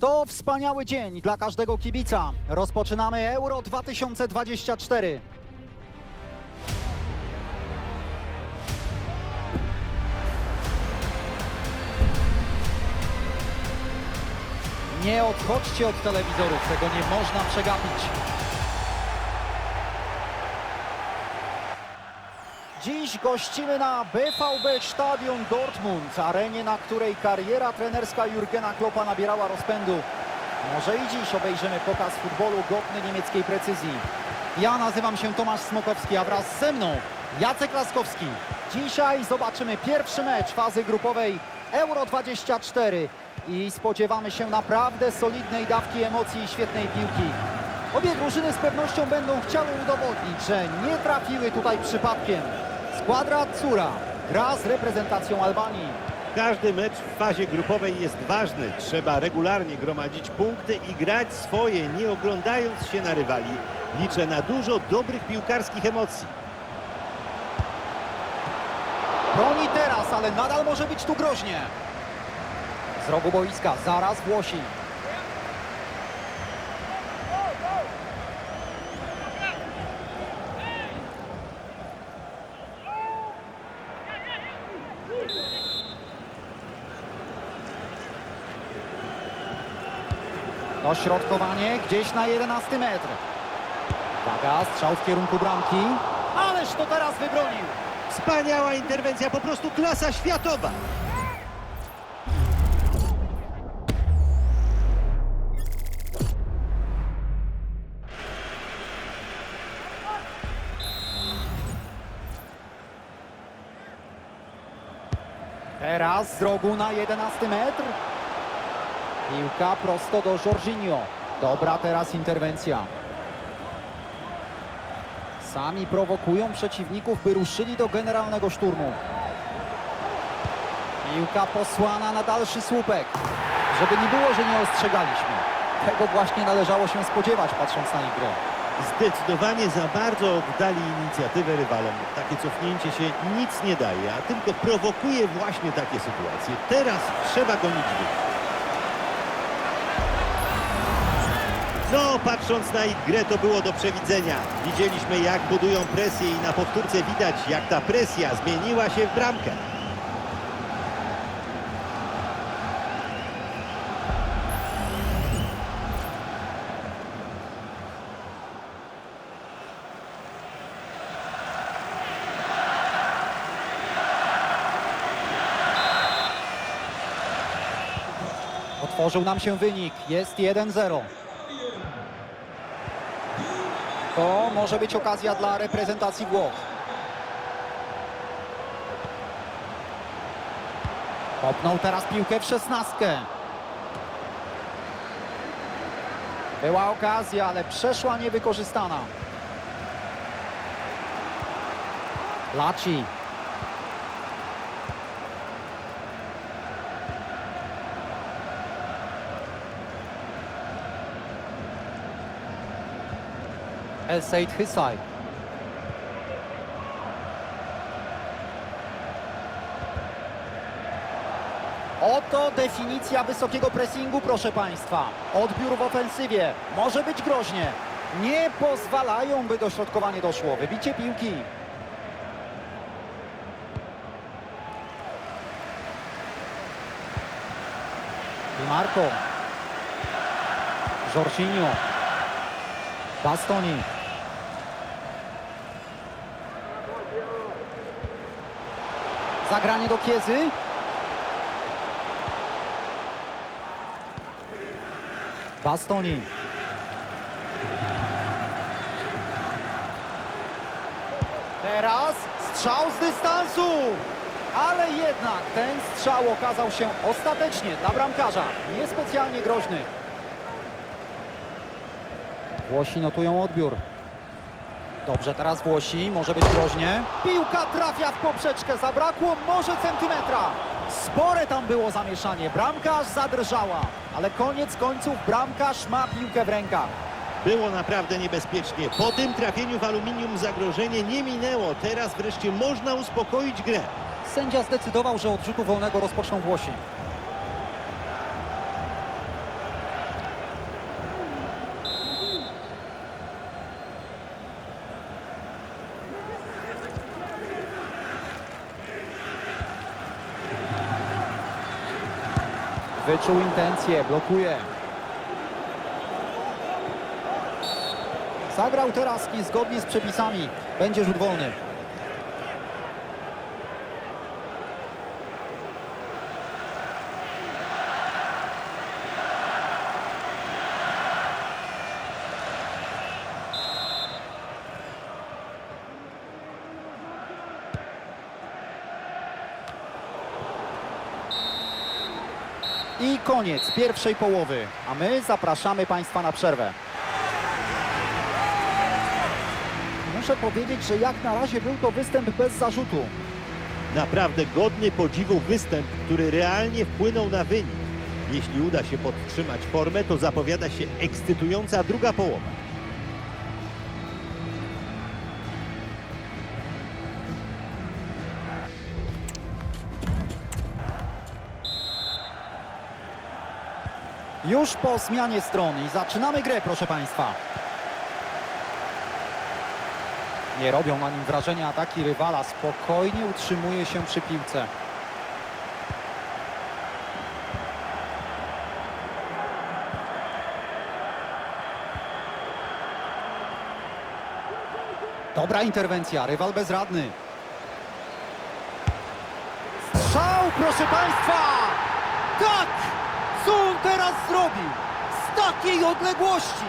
To wspaniały dzień dla każdego kibica. Rozpoczynamy Euro 2024. Nie odchodźcie od telewizorów, tego nie można przegapić. Dziś gościmy na BVB Stadion Dortmund, arenie, na której kariera trenerska Jurgena Kloppa nabierała rozpędu. Może i dziś obejrzymy pokaz futbolu godny niemieckiej precyzji. Ja nazywam się Tomasz Smokowski, a wraz ze mną Jacek Laskowski. Dzisiaj zobaczymy pierwszy mecz fazy grupowej Euro 24 i spodziewamy się naprawdę solidnej dawki emocji i świetnej piłki. Obie drużyny z pewnością będą chciały udowodnić, że nie trafiły tutaj przypadkiem. Składra Cura gra z reprezentacją Albanii. Każdy mecz w fazie grupowej jest ważny. Trzeba regularnie gromadzić punkty i grać swoje, nie oglądając się na rywali. Liczę na dużo dobrych piłkarskich emocji. Broni teraz, ale nadal może być tu groźnie. Z rogu boiska zaraz Włosi. Dośrodkowanie gdzieś na 11 metr. Uwaga, strzał w kierunku bramki. Ależ to teraz wybronił. Wspaniała interwencja, po prostu klasa światowa. Teraz z rogu na 11 metr. Piłka prosto do Jorginho. Dobra teraz interwencja. Sami prowokują przeciwników, by ruszyli do generalnego szturmu. Piłka posłana na dalszy słupek. Żeby nie było, że nie ostrzegaliśmy. Tego właśnie należało się spodziewać, patrząc na ich grę. Zdecydowanie za bardzo oddali inicjatywę rywalom. Takie cofnięcie się nic nie daje, a tylko prowokuje właśnie takie sytuacje. Teraz trzeba gonić wynik. Patrząc na ich grę, to było do przewidzenia. Widzieliśmy, jak budują presję i na powtórce widać, jak ta presja zmieniła się w bramkę. Otworzył nam się wynik. Jest 1-0. To może być okazja dla reprezentacji Włoch. Popnął teraz piłkę w szesnastkę. Była okazja, ale przeszła niewykorzystana. Laci. El Said Hysaj. Oto definicja wysokiego pressingu, proszę Państwa. Odbiór w ofensywie. Może być groźnie. Nie pozwalają, by dośrodkowanie doszło. Wybicie piłki. Di Marco. Jorginho. Bastoni. Zagranie do Kiezy. Bastoni. Teraz strzał z dystansu. Ale jednak ten strzał okazał się ostatecznie dla bramkarza niespecjalnie groźny. Włosi notują odbiór. Dobrze, teraz Włosi, może być groźnie. Piłka trafia w poprzeczkę, zabrakło może centymetra. Spore tam było zamieszanie, bramkarz zadrżała, ale koniec końców bramkarz ma piłkę w rękach. Było naprawdę niebezpiecznie. Po tym trafieniu w aluminium zagrożenie nie minęło. Teraz wreszcie można uspokoić grę. Sędzia zdecydował, że od rzutu wolnego rozpoczną Włosi. Wyczuł intencje, blokuje. Zagrał teraz niezgodnie z przepisami. Będzie rzut wolny. I koniec pierwszej połowy, a my zapraszamy Państwa na przerwę. Muszę powiedzieć, że jak na razie był to występ bez zarzutu. Naprawdę godny podziwu występ, który realnie wpłynął na wynik. Jeśli uda się podtrzymać formę, to zapowiada się ekscytująca druga połowa. Już po zmianie stron i zaczynamy grę, proszę Państwa. Nie robią na nim wrażenia ataki rywala, spokojnie utrzymuje się przy piłce. Dobra interwencja, rywal bezradny. Strzał, proszę Państwa! Tak! Co on teraz zrobił? Z takiej odległości!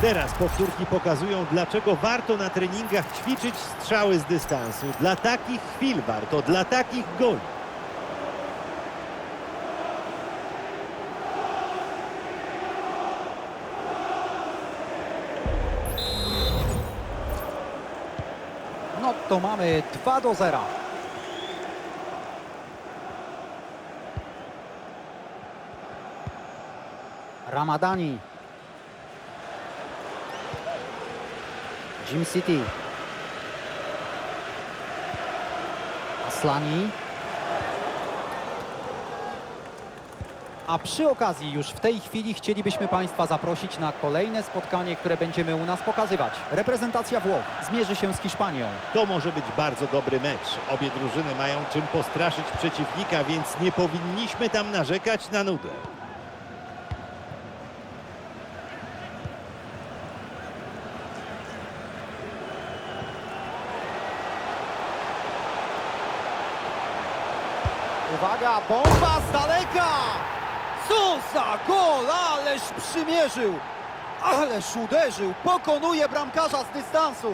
Teraz powtórki pokazują, dlaczego warto na treningach ćwiczyć strzały z dystansu. Dla takich chwil warto, dla takich goli. No to mamy 2 do 0. Ramadani. Jim City. Aslani. A przy okazji już w tej chwili chcielibyśmy Państwa zaprosić na kolejne spotkanie, które będziemy u nas pokazywać. Reprezentacja Włoch zmierzy się z Hiszpanią. To może być bardzo dobry mecz. Obie drużyny mają czym postraszyć przeciwnika, więc nie powinniśmy tam narzekać na nudę. Bomba z daleka! Co za gol, ależ przymierzył! Ależ uderzył, pokonuje bramkarza z dystansu.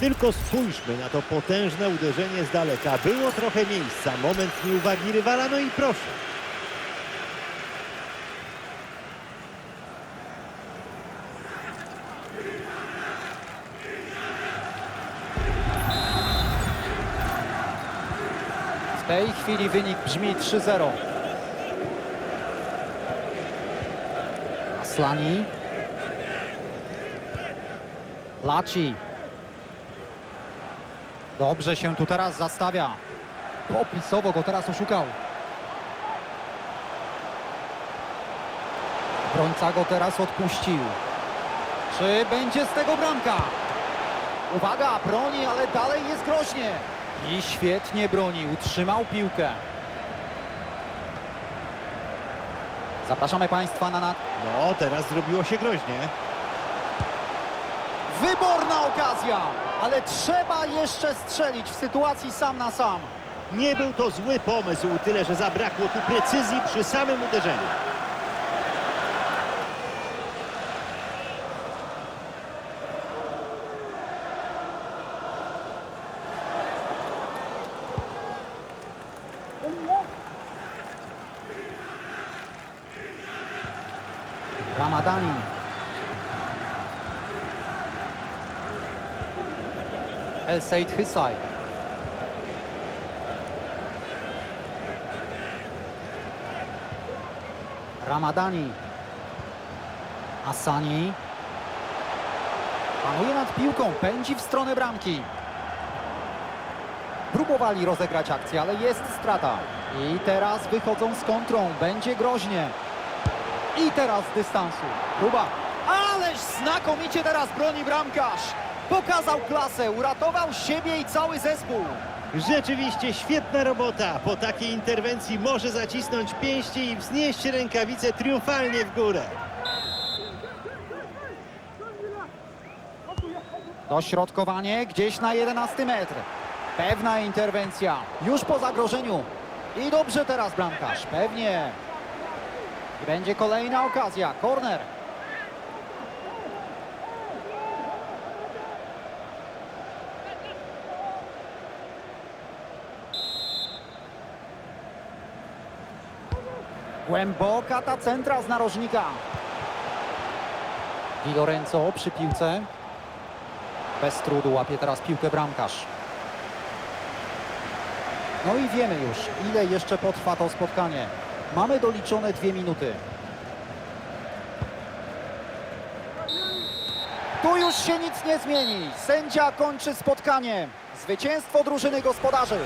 Tylko spójrzmy na to potężne uderzenie z daleka. Było trochę miejsca, moment nieuwagi rywala, no i proszę. Tej chwili wynik brzmi 3-0. Aslani. Laci. Dobrze się tu teraz zastawia. Popisowo go teraz oszukał. Brońca go teraz odpuścił. Czy będzie z tego bramka? Uwaga, broni, ale dalej jest groźnie. I świetnie broni, utrzymał piłkę. Zapraszamy Państwa na, na No, teraz zrobiło się groźnie. wyborna okazja, ale trzeba jeszcze strzelić w sytuacji sam na sam. Nie był to zły pomysł, tyle że zabrakło tu precyzji przy samym uderzeniu. Ramadani. El Said Hysaj. Ramadani. Asani. Panuje nad piłką, pędzi w stronę bramki. Próbowali rozegrać akcję, ale jest strata. I teraz wychodzą z kontrą, będzie groźnie. I teraz z dystansu. Próba. Ależ znakomicie teraz broni bramkarz. Pokazał klasę, uratował siebie i cały zespół. Rzeczywiście świetna robota. Po takiej interwencji może zacisnąć pięści i wznieść rękawice triumfalnie w górę. Dośrodkowanie gdzieś na 11 metr. Pewna interwencja. Już po zagrożeniu. I dobrze teraz bramkarz. Pewnie. Będzie kolejna okazja. Korner. Głęboka ta centra z narożnika. Di Lorenzo przy piłce. Bez trudu łapie teraz piłkę bramkarz. No i wiemy już, ile jeszcze potrwa to spotkanie. Mamy doliczone dwie minuty. Tu już się nic nie zmieni. Sędzia kończy spotkanie. Zwycięstwo drużyny gospodarzy.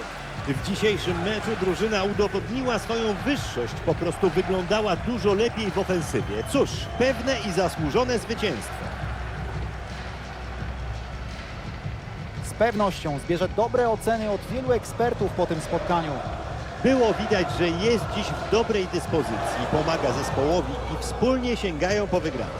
W dzisiejszym meczu drużyna udowodniła swoją wyższość, po prostu wyglądała dużo lepiej w ofensywie. Cóż, pewne i zasłużone zwycięstwo. Z pewnością zbierze dobre oceny od wielu ekspertów po tym spotkaniu. Było widać, że jest dziś w dobrej dyspozycji, pomaga zespołowi i wspólnie sięgają po wygraną.